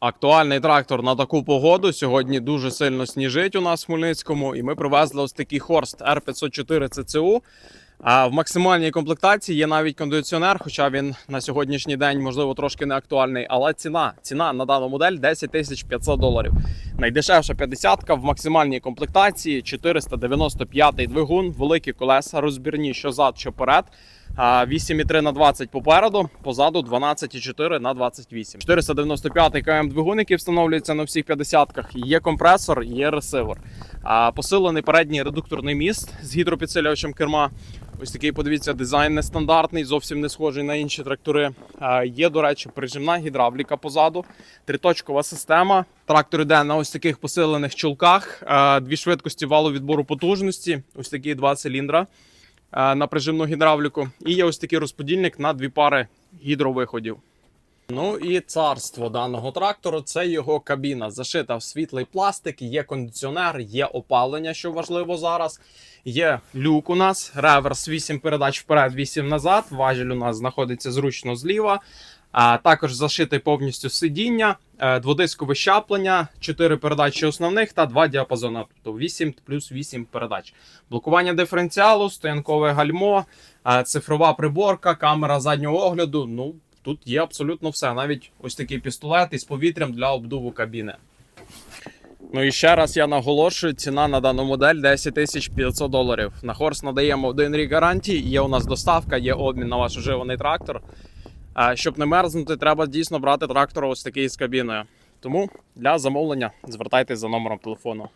Актуальний трактор на таку погоду. Сьогодні дуже сильно сніжить у нас в Хмельницькому, і ми привезли ось такий Хорст R504 CCU. А в максимальній комплектації є навіть кондиціонер, хоча він на сьогоднішній день можливо трошки не актуальний. Але ціна ціна на дану модель 10 тисяч 500 доларів. Найдешевша 50 в максимальній комплектації 495 двигун, великі колеса, розбірні що зад, що перед. А, 8,3 на 20 попереду, позаду 12,4 на 28. 495 км двигун, який встановлюється на всіх 50-ках. Є компресор, є ресивер. Посилений передній редукторний міст з гідропідсилювачем керма. Ось такий, подивіться, дизайн нестандартний, зовсім не схожий на інші трактори. Є, до речі, прижимна гідравліка позаду, триточкова система. Трактор йде на ось таких посилених чулках, дві швидкості валу відбору потужності, ось такі два циліндра на прижимну гідравліку. І є ось такий розподільник на дві пари гідровиходів. Ну і царство даного трактору це його кабіна. Зашита в світлий пластик, є кондиціонер, є опалення, що важливо зараз. Є люк у нас, реверс 8 передач вперед, 8 назад. Важіль у нас знаходиться зручно зліва. Також зашите повністю сидіння, е, дводискове щаплення, 4 передачі основних та 2 діапазони, тобто 8 плюс 8 передач. Блокування диференціалу, стоянкове гальмо, е, цифрова приборка, камера заднього огляду. Ну, тут є абсолютно все. Навіть ось такий пістолет із повітрям для обдуву кабіни. Ну і ще раз я наголошую, ціна на дану модель 10 тисяч 500 доларів. На Хорс надаємо один рік гарантії, є у нас доставка, є обмін на ваш уживаний трактор. А щоб не мерзнути, треба дійсно брати трактор ось такий з кабіною. Тому для замовлення звертайтесь за номером телефону.